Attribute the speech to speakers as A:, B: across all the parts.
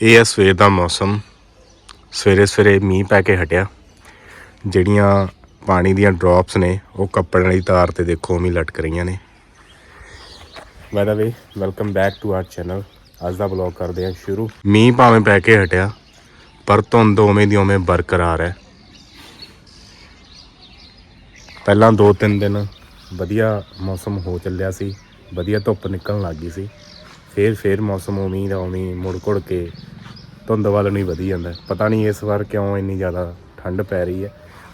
A: ਇਹ ਹੈ ਸਵੇਰ ਦਾ ਮੌਸਮ। ਸਵੇਰੇ ਸਵੇਰੇ ਮੀਂਹ ਪੈ ਕੇ ਹਟਿਆ। ਜਿਹੜੀਆਂ ਪਾਣੀ ਦੀਆਂ ਡ੍ਰੌਪਸ ਨੇ, ਉਹ ਕੱਪੜੇ ਦੀ ਤਾਰ ਤੇ ਦੇਖੋ, ਉਵੇਂ ਲਟਕ ਰਹੀਆਂ ਨੇ। By the way welcome back to our channel ਅੱਜ ਦਾ ਵਲੌਗ ਕਰਦੇ ਹਾਂ ਸ਼ੁਰੂ। ਮੀਂਹ ਭਾਵੇਂ ਪੈ ਕੇ ਹਟਿਆ, ਪਰ ਧੁੰਦ ਉਵੇਂ ਦੀ ਉਵੇਂ ਬਰਕਰਾਰ ਹੈ। ਪਹਿਲਾਂ 2-3 ਦਿਨ ਵਧੀਆ ਮੌਸਮ ਹੋ ਚੱਲਿਆ ਸੀ। ਵਧੀਆ ਧੁੱਪ ਨਿਕਲਣ ਲੱਗ ਗਈ ਸੀ। ਫੇਰ ਫੇਰ ਮੌਸਮ ਉਵੇਂ ਦਾ ਉਵੇਂ ਮੁੜ ਘੁੜ ਕੇ ਧੁੰਦ ਵੱਲ ਨੂੰ ਹੀ ਵਧੀ ਜਾਂਦਾ। ਪਤਾ ਨਹੀਂ ਇਸ ਵਾਰ ਕਿਉਂ ਇੰਨੀ ਜ਼ਿਆਦਾ ਠੰਡ ਪੈ ਰਹੀ ਹੈ।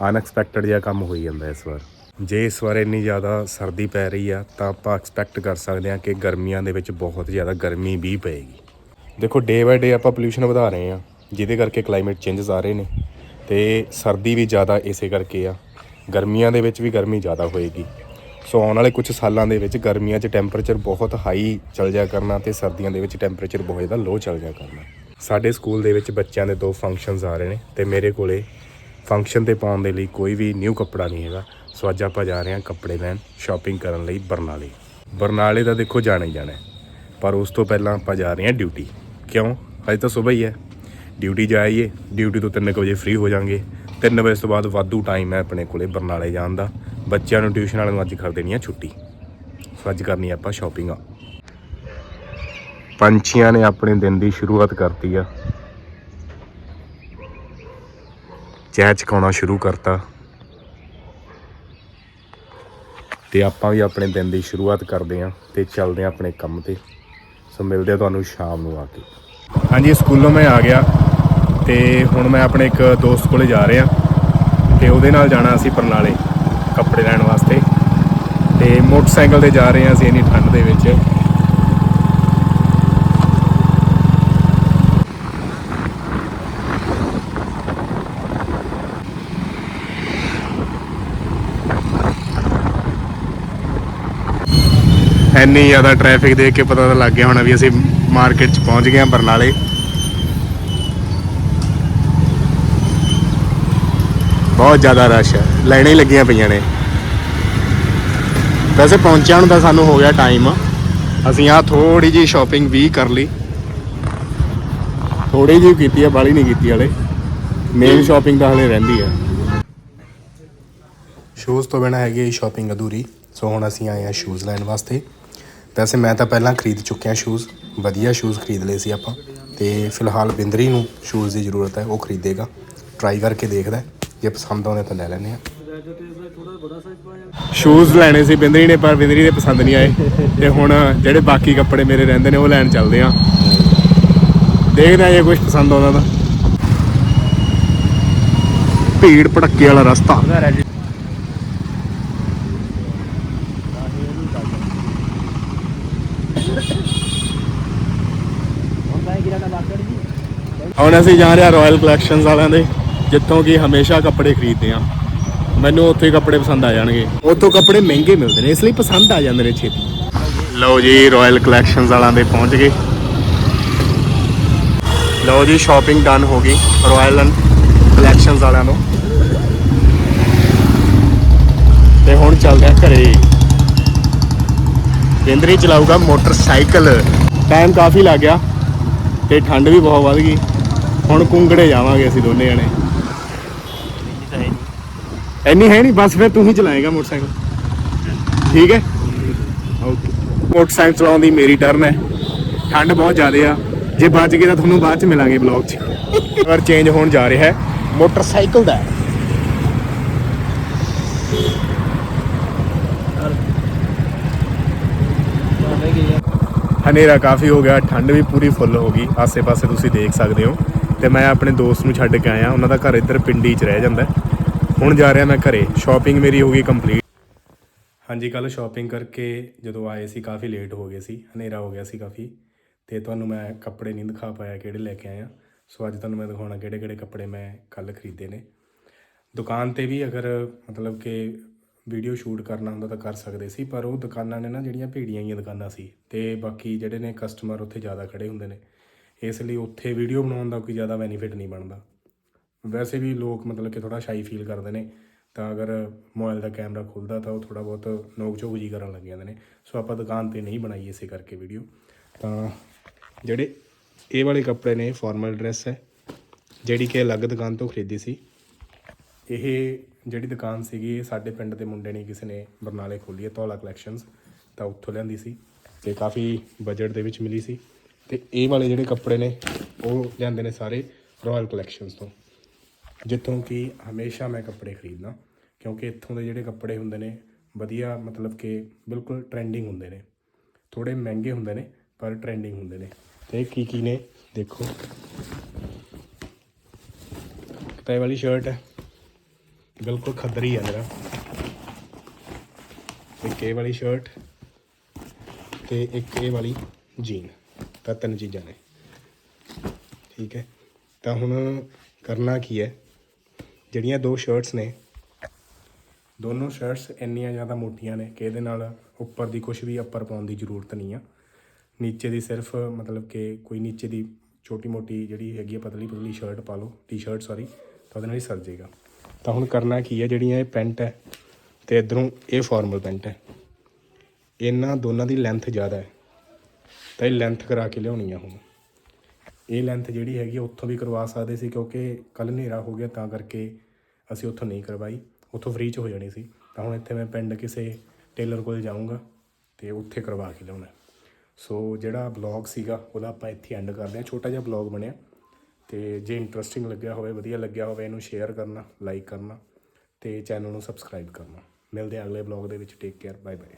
A: ਅਨਐਕਸਪੈਕਟਡ ਜਿਹਾ ਕੰਮ ਹੋਈ ਜਾਂਦਾ ਇਸ ਵਾਰ। ਜੇ ਇਸ ਵਾਰ ਇੰਨੀ ਜ਼ਿਆਦਾ ਸਰਦੀ ਪੈ ਰਹੀ ਆ, ਤਾਂ ਆਪਾਂ ਐਕਸਪੈਕਟ ਕਰ ਸਕਦੇ ਹਾਂ ਕਿ ਗਰਮੀਆਂ ਦੇ ਵਿੱਚ ਬਹੁਤ ਜ਼ਿਆਦਾ ਗਰਮੀ ਵੀ ਪਏਗੀ। ਦੇਖੋ ਡੇ ਬਾਏ ਡੇ ਆਪਾਂ ਪੋਲੂਸ਼ਨ ਵਧਾ ਰਹੇ ਹਾਂ, ਜਿਹਦੇ ਕਰਕੇ ਕਲਾਈਮੇਟ ਚੇਂਜਸ ਆ ਰਹੇ ਨੇ। ਤੇ ਸਰਦੀ ਵੀ ਜ਼ਿਆਦਾ ਇਸੇ ਕਰਕੇ ਆ। ਗਰਮੀਆਂ ਦੇ ਵਿੱਚ ਵੀ ਗਰਮੀ ਜ਼ਿਆਦਾ ਹੋਏਗੀ। ਸੋ ਆਉਣ ਵਾਲੇ ਕੁਝ ਸਾਲਾਂ ਦੇ ਵਿੱਚ ਗਰਮੀਆਂ 'ਚ ਟੈਂਪਰੇਚਰ ਬਹੁਤ ਹਾਈ ਚੱਲ ਜਾਇਆ ਕਰਨਾ ਤੇ ਸਰਦੀਆਂ ਦੇ ਵਿੱਚ ਟੈਂਪਰੇਚਰ ਬਹੁਤ ਜ਼ਿਆਦਾ ਲੋ ਚੱਲ ਜਾਇਆ ਕਰਨਾ। ਸਾਡੇ ਸਕੂਲ ਦੇ ਵਿੱਚ ਬੱਚਿਆਂ ਦੇ ਦੋ ਫੰਕਸ਼ਨਸ ਆ ਰਹੇ ਨੇ ਤੇ ਮੇਰੇ ਕੋਲੇ ਫੰਕਸ਼ਨ ਤੇ ਪਾਉਣ ਦੇ ਲਈ ਕੋਈ ਵੀ ਨਿਊ ਕੱਪੜਾ ਨਹੀਂ ਹੈਗਾ। ਸੋ ਅੱਜ ਆਪਾਂ ਜਾ ਰਹੇ ਹਾਂ ਕੱਪੜੇ ਲੈਣ ਸ਼ਾਪਿੰਗ ਕਰਨ ਲਈ ਬਰਨਾਲੇ। ਬਰਨਾਲੇ ਦਾ ਦੇਖੋ ਜਾਣਾ ਹੀ ਜਾਣਾ ਪਰ ਉਸ ਤੋਂ ਪਹਿਲਾਂ ਆਪਾਂ ਜਾ ਰਹੇ ਹਾਂ ਡਿਊਟੀ ਕਿਉਂ? ਅਜੇ ਤਾਂ ਸਵੇਰ ਹੀ ਹੈ। ਡਿਊਟੀ ਜਾਈਏ ਡਿਊਟੀ ਤੋਂ 3 ਵਜੇ ਫ੍ਰੀ ਹੋ ਜਾਾਂਗੇ 3 ਵਜੇ ਤੋਂ ਬਾਅਦ ਵਾਧੂ ਟਾਈਮ ਹੈ ਆਪਣੇ ਕੋਲੇ ਬਰਨਾਲੇ ਜਾਣ ਦਾ। ਬੱਚਿਆਂ ਨੂੰ ਟਿਊਸ਼ਨ ਵਾਲਿਆਂ ਨੂੰ ਅੱਜ ਕਰ ਦੇਣੀ ਆ ਛੁੱਟੀ। ਸੋ ਅੱਜ ਕਰਨੀ ਆਪਾਂ ਸ਼ਾਪਿੰਗ ਆ। ਪੰਛੀਆਂ ਨੇ ਆਪਣੇ ਦਿਨ ਦੀ ਸ਼ੁਰੂਆਤ ਕਰਤੀ ਆ। ਚਹਿ ਚਕਾਉਣਾ ਸ਼ੁਰੂ ਕਰਤਾ। ਤੇ ਆਪਾਂ ਵੀ ਆਪਣੇ ਦਿਨ ਦੀ ਸ਼ੁਰੂਆਤ ਕਰਦੇ ਆਂ ਤੇ ਚੱਲਦੇ ਆਂ ਆਪਣੇ ਕੰਮ ਤੇ। ਸੋ ਮਿਲਦੇ ਆ ਤੁਹਾਨੂੰ ਸ਼ਾਮ ਨੂੰ ਆ ਕੇ। ਹਾਂਜੀ, ਸਕੂਲੋਂ ਮੈਂ ਆ ਗਿਆ ਤੇ ਹੁਣ ਮੈਂ ਆਪਣੇ ਇੱਕ ਦੋਸਤ ਕੋਲੇ ਜਾ ਰਿਹਾ। ਤੇ ਉਹਦੇ ਨਾਲ ਜਾਣਾ ਅਸੀਂ ਬਰਨਾਲੇ ਕੱਪੜੇ ਲੈਣ ਵਾਸਤੇ। ਤੇ ਮੋਟਰਸਾਈਕਲ ਤੇ ਜਾ ਰਹੇ ਹਾਂ ਅਸੀਂ ਇੰਨੀ ਠੰਡ ਦੇ ਵਿੱਚ। ਇੰਨੀ ਜ਼ਿਆਦਾ ਟ੍ਰੈਫਿਕ ਦੇਖ ਕੇ ਪਤਾ ਤਾਂ ਲੱਗ ਗਿਆ ਹੋਣਾ ਵੀ ਅਸੀਂ ਮਾਰਕੀਟ 'ਚ ਪਹੁੰਚ ਗਏ ਹਾਂ ਬਰਨਾਲੇ। ਬਹੁਤ ਜ਼ਿਆਦਾ ਰਸ਼ ਹੈ। ਲਾਈਨਾਂ ਹੀ ਲੱਗੀਆਂ ਪਈਆਂ ਨੇ। ਵੈਸੇ ਪਹੁੰਚਣ ਦਾ ਸਾਨੂੰ ਹੋ ਗਿਆ ਟਾਈਮ ਅਸੀਂ ਆ ਥੋੜੀ ਜੀ ਸ਼ਾਪਿੰਗ ਵੀ ਕਰ ਲਈ। ਥੋੜੀ ਜਿਹੀ ਕੀਤੀ ਆ ਬਾਲੀ ਨਹੀਂ ਕੀਤੀ ਹਲੇ। ਮੇਨ ਸ਼ਾਪਿੰਗ ਤਾਂ ਹਲੇ ਰਹਿੰਦੀ ਆ। ਸ਼ੂਜ਼ ਤੋਂ ਬਿਨਾ ਹੈਗੀ ਸ਼ਾਪਿੰਗ ਅਧੂਰੀ। ਸੋ ਹੁਣ ਅਸੀਂ ਆਏ ਆ ਸ਼ੂਜ਼ ਲੈਣ ਵਾਸਤੇ। ਵੈਸੇ ਮੈਂ ਤਾਂ ਪਹਿਲਾਂ ਖਰੀਦ ਚੁੱਕਿਆ ਸ਼ੂਜ਼ ਵਧੀਆ ਸ਼ੂਜ਼ ਖਰੀਦ ਲਏ ਸੀ ਆਪਾਂ। ਤੇ ਫਿਲਹਾਲ ਬਿੰਦਰੀ ਨੂੰ ਸ਼ੂਜ਼ ਦੀ ਜ਼ਰੂਰਤ ਹੈ, ਉਹ ਖਰੀਦੇਗਾ। ਟਰਾਈ ਕਰਕੇ ਦੇਖਦਾ ਜੇ ਪਸੰਦ ਆਉਂਦੇ ਤਾਂ ਲੈ ਲੈਂਦੇ ਆ। ਸ਼ੂਜ਼ ਲੈਣੇ ਸੀ ਬਿੰਦਰੀ ਨੇ, ਪਰ ਬਿੰਦਰੀ ਦੇ ਪਸੰਦ ਨਹੀਂ ਆਏ। ਤੇ ਹੁਣ ਜਿਹੜੇ ਬਾਕੀ ਕੱਪੜੇ ਮੇਰੇ ਰਹਿੰਦੇ ਨੇ, ਉਹ ਲੈਣ ਚੱਲਦੇ ਆ। ਦੇਖਦੇ ਆ ਜੇ ਕੁਝ ਪਸੰਦ ਆਉਂਦਾ ਤਾਂ। ਭੀੜ ਭੜੱਕੇ ਵਾਲਾ ਰਸਤਾ। ਹੁਣ ਅਸੀਂ ਜਾ ਰਹੇ ਹਾਂ ਰਾਇਲ ਕਲੈਕਸ਼ਨਸ ਵਾਲਿਆਂ ਦੇ। ਜਿੱਥੋਂ ਕਿ ਹਮੇਸ਼ਾ ਕੱਪੜੇ ਖਰੀਦਦੇ ਆ ਮੈਨੂੰ ਉੱਥੇ ਕੱਪੜੇ ਪਸੰਦ ਆ ਜਾਣਗੇ। ਉੱਥੋਂ ਕੱਪੜੇ ਮਹਿੰਗੇ ਮਿਲਦੇ ਨੇ ਇਸ ਲਈ ਪਸੰਦ ਆ ਜਾਂਦੇ ਨੇ ਛੇਤੀ। ਲਓ ਜੀ ਰਾਇਲ ਕਲੈਕਸ਼ਨਸ ਵਾਲਿਆਂ ਦੇ ਪਹੁੰਚ ਗਏ। ਲਓ ਜੀ ਸ਼ਾਪਿੰਗ ਡਨ ਹੋ ਗਈ ਰਾਇਲ ਕਲੈਕਸ਼ਨਸ ਵਾਲਿਆਂ ਨੂੰ। ਤੇ ਹੁਣ ਚੱਲਦੇ ਆ ਘਰੇ। ਕੇਂਦਰੀ ਚਲਾਊਗਾ ਮੋਟਰਸਾਈਕਲ। ਟਾਈਮ ਕਾਫੀ ਲੱਗ ਗਿਆ ਤੇ ਠੰਡ ਵੀ ਬਹੁਤ ਵੱਧ ਗਈ। ਹੁਣ ਕੁੰਗੜੇ ਜਾਵਾਂਗੇ ਅਸੀਂ ਦੋਨੇ ਜਣੇ। ਇੰਨੀ ਹੈ ਨਹੀਂ, ਬਸ ਫਿਰ ਤੂੰ ਹੀ ਚਲਾਏਗਾ ਮੋਟਰਸਾਈਕਲ। ਠੀਕ ਹੈ? ਓਕੇ ਮੋਟਰਸਾਈਕਲ ਚਲਾਉਣ ਦੀ ਮੇਰੀ ਟਰਨ ਹੈ। ਠੰਡ ਬਹੁਤ ਜ਼ਿਆਦਾ ਆ। ਜੇ ਬਚ ਗਏ ਤਾਂ ਤੁਹਾਨੂੰ ਬਾਅਦ ਚ ਮਿਲਾਂਗੇ ਬਲੌਗ 'ਚ। ਪਰ ਚੇਂਜ ਹੋਣ ਜਾ ਰਿਹਾ ਹੈ। ਮੋਟਰਸਾਈਕਲ ਦਾ। ਹਨੇਰਾ ਕਾਫੀ ਹੋ ਗਿਆ। ਠੰਡ ਵੀ ਪੂਰੀ ਫੁੱਲ ਹੋ ਗਈ। ਆਸੇ-ਪਾਸੇ ਤੁਸੀਂ ਦੇਖ ਸਕਦੇ ਹੋ। ਤੇ ਮੈਂ ਆਪਣੇ ਦੋਸਤ ਨੂੰ ਛੱਡ ਕੇ ਆਇਆ। ਉਹਨਾਂ ਦਾ ਘਰ ਇੱਧਰ ਪਿੰਡੀ 'ਚ ਰਹਿ ਜਾਂਦਾ ਹੁਣ ਜਾ ਰਿਹਾ ਮੈਂ ਘਰੇ। ਸ਼ਾਪਿੰਗ ਮੇਰੀ ਹੋ ਗਈ ਕੰਪਲੀਟ ਹਾਂਜੀ ਕੱਲ ਸ਼ਾਪਿੰਗ ਕਰਕੇ ਜਦੋਂ ਆਏ ਸੀ, ਕਾਫੀ ਲੇਟ ਹੋ ਗਏ ਸੀ। ਹਨੇਰਾ ਹੋ ਗਿਆ ਸੀ ਕਾਫੀ। ਤੇ ਤੁਹਾਨੂੰ ਮੈਂ ਕੱਪੜੇ ਨਹੀਂ ਦਿਖਾ ਪਾਇਆ ਕਿਹੜੇ ਲੈ ਕੇ ਆਇਆ ਸੋ ਅੱਜ ਤੁਹਾਨੂੰ ਮੈਂ ਦਿਖਾਉਣਾ ਕਿਹੜੇ ਕਿਹੜੇ ਕੱਪੜੇ ਮੈਂ ਕੱਲ ਖਰੀਦੇ ਨੇ। ਦੁਕਾਨ ਤੇ ਵੀ ਅਗਰ ਮਤਲਬ ਕਿ ਵੀਡੀਓ ਸ਼ੂਟ ਕਰਨਾ ਹੁੰਦਾ ਤਾਂ ਕਰ ਸਕਦੇ ਸੀ, ਪਰ ਉਹ ਦੁਕਾਨਾਂ ਨੇ ਨਾ ਜਿਹੜੀਆਂ ਭੀੜੀਆਂ ਹੀ ਦੁਕਾਨਾਂ ਸੀ ਤੇ ਬਾਕੀ ਜਿਹੜੇ ਨੇ ਕਸਟਮਰ ਉੱਥੇ ਜ਼ਿਆਦਾ ਖੜੇ ਹੁੰਦੇ ਨੇ। ਇਸ ਲਈ ਉੱਥੇ ਵੀਡੀਓ ਬਣਾਉਣ ਦਾ ਕੋਈ ਜ਼ਿਆਦਾ ਬੈਨੀਫਿਟ ਨਹੀਂ ਬਣਦਾ। ਵੈਸੇ ਵੀ ਲੋਕ ਮਤਲਬ ਕਿ ਥੋੜਾ ਸ਼ਾਈ ਫੀਲ ਕਰਦੇ ਨੇ, ਤਾਂ ਅਗਰ ਮੋਬਾਈਲ ਦਾ ਕੈਮਰਾ ਖੁੱਲਦਾ ਤਾਂ ਉਹ ਥੋੜਾ ਬਹੁਤ ਨੋਕ ਝੋਕ ਜੀ ਕਰਨ ਲੱਗ ਜਾਂਦੇ ਨੇ। ਸੋ ਆਪਾਂ ਦੁਕਾਨ ਤੇ ਨਹੀਂ ਬਣਾਈ ਇਸੇ ਕਰਕੇ ਵੀਡੀਓ ਤਾਂ ਜਿਹੜੇ
B: ਇਹ ਵਾਲੇ ਕੱਪੜੇ ਨੇ ਫਾਰਮਲ ਡਰੈਸ ਹੈ, ਜਿਹੜੀ ਕਿ ਅਲੱਗ ਦੁਕਾਨ ਤੋਂ ਖਰੀਦੀ ਸੀ।
A: ਇਹ ਜਿਹੜੀ ਦੁਕਾਨ ਸੀਗੀ ਸਾਡੇ ਪਿੰਡ ਦੇ ਮੁੰਡੇ ਨੇ ਕਿਸੇ ਨੇ ਬਰਨਾਲੇ ਖੋਲੀ ਹੈ, ਧੌਲਾ ਕਲੈਕਸ਼ਨਸ ਤਾਂ ਉੱਥੋਂ ਲਿਆਂਦੀ ਸੀ ਤੇ ਕਾਫੀ ਬਜਟ ਦੇ ਵਿੱਚ ਮਿਲੀ ਸੀ। ਤੇ ਇਹ ਵਾਲੇ ਜਿਹੜੇ ਕੱਪੜੇ ਨੇ, ਉਹ ਲਿਆਂਦੇ ਨੇ ਸਾਰੇ ਰਾਇਲ ਕਲੈਕਸ਼ਨਸ ਤੋਂ। ਜਿੱਥੋਂ ਕਿ ਹਮੇਸ਼ਾ ਮੈਂ ਕੱਪੜੇ ਖਰੀਦਦਾ, ਕਿਉਂਕਿ ਇੱਥੋਂ ਦੇ ਜਿਹੜੇ ਕੱਪੜੇ ਹੁੰਦੇ ਨੇ, ਵਧੀਆ ਮਤਲਬ ਕਿ ਬਿਲਕੁਲ ਟ੍ਰੈਂਡਿੰਗ ਹੁੰਦੇ ਨੇ। ਥੋੜੇ ਮਹਿੰਗੇ ਹੁੰਦੇ ਨੇ, ਪਰ ਟ੍ਰੈਂਡਿੰਗ ਹੁੰਦੇ ਨੇ। ਤੇ ਕੀ ਕੀ ਨੇ, ਦੇਖੋ। ਕਤਾਈ ਵਾਲੀ ਸ਼ਰਟ ਹੈ। ਬਿਲਕੁਲ ਖੱਦਰੀ ਹੈ ਜਰਾ। ਇੱਕ ਇਹ ਵਾਲੀ ਸ਼ਰਟ ਤੇ ਇੱਕ ਇਹ ਵਾਲੀ ਜੀਨ ਤਾਂ ਤਿੰਨ ਚੀਜ਼ਾਂ ਨੇ। ਠੀਕ ਹੈ। ਤਾਂ ਹੁਣ ਕਰਨਾ ਕੀ ਹੈ? ਜਿਹੜੀਆਂ ਦੋ ਸ਼ਰਟਸ ਨੇ, ਦੋਨੋਂ ਸ਼ਰਟਸ ਇੰਨੀਆਂ ਜ਼ਿਆਦਾ ਮੋਟੀਆਂ ਨੇ ਕਿ ਇਹਦੇ ਨਾਲ ਉੱਪਰ ਦੀ ਕੁਝ ਵੀ ਅੱਪਰ ਪਾਉਣ ਦੀ ਜ਼ਰੂਰਤ ਨਹੀਂ ਆ। ਨੀਚੇ ਦੀ ਸਿਰਫ ਮਤਲਬ ਕਿ ਕੋਈ ਨੀਚੇ ਦੀ ਛੋਟੀ ਮੋਟੀ ਜਿਹੜੀ ਹੈਗੀ ਆ ਪਤਲੀ ਪਤਲੀ ਸ਼ਰਟ ਪਾ ਲਓ ਟੀ-ਸ਼ਰਟ ਸੌਰੀ ਤਾਂ ਉਹਦੇ ਨਾਲ ਹੀ ਸਰ ਜਾਏਗਾ ਤਾਂ ਹੁਣ ਕਰਨਾ ਕੀ ਹੈ ਜਿਹੜੀਆਂ ਇਹ ਪੈਂਟ ਹੈ ਤੇ ਇਧਰੋਂ ਇਹ ਫਾਰਮਲ ਪੈਂਟ ਹੈ। ਇਹਨਾਂ ਦੋਨਾਂ ਦੀ ਲੈਂਥ ਜ਼ਿਆਦਾ ਹੈ, ਤਾਂ ਇਹ ਲੈਂਥ ਕਰਾ ਕੇ ਲਿਆਉਣੀ ਆ ਹੁਣ। ਇਹ ਲੈਂਥ ਜਿਹੜੀ ਹੈਗੀ ਆ, ਉੱਥੋਂ ਵੀ ਕਰਵਾ ਸਕਦੇ ਸੀ ਕਿਉਂਕਿ ਕੱਲ ਹਨੇਰਾ ਹੋ ਗਿਆ, ਤਾਂ ਕਰਕੇ ਅਸੀਂ ਉੱਥੋਂ ਨਹੀਂ ਕਰਵਾਈ, ਉੱਥੋਂ ਫ੍ਰੀ ਚ ਹੋ ਜਾਣੀ ਸੀ। ਤਾਂ ਹੁਣ ਇੱਥੇ ਮੈਂ ਪਿੰਡ ਕਿਸੇ ਟੇਲਰ ਕੋਲ ਜਾਊਂਗਾ ਤੇ ਉੱਥੇ ਕਰਵਾ ਕੇ ਲਿਆਉਣਾ। ਸੋ ਜਿਹੜਾ ਬਲੌਗ ਸੀਗਾ, ਉਹਦਾ ਆਪਾਂ ਇੱਥੇ ਐਂਡ ਕਰਦੇ ਹਾਂ ਛੋਟਾ ਜਿਹਾ ਬਲੌਗ ਬਣਿਆ। ਤੇ ਜੇ ਇੰਟਰਸਟਿੰਗ ਲੱਗਿਆ ਹੋਵੇ, ਵਧੀਆ ਲੱਗਿਆ ਹੋਵੇ, ਇਹਨੂੰ ਸ਼ੇਅਰ ਕਰਨਾ ਲਾਈਕ ਕਰਨਾ ਤੇ ਚੈਨਲ ਨੂੰ ਸਬਸਕ੍ਰਾਈਬ ਕਰਨਾ। ਮਿਲਦੇ ਹਾਂ ਅਗਲੇ ਬਲੌਗ ਦੇ ਵਿੱਚ। Take care bye bye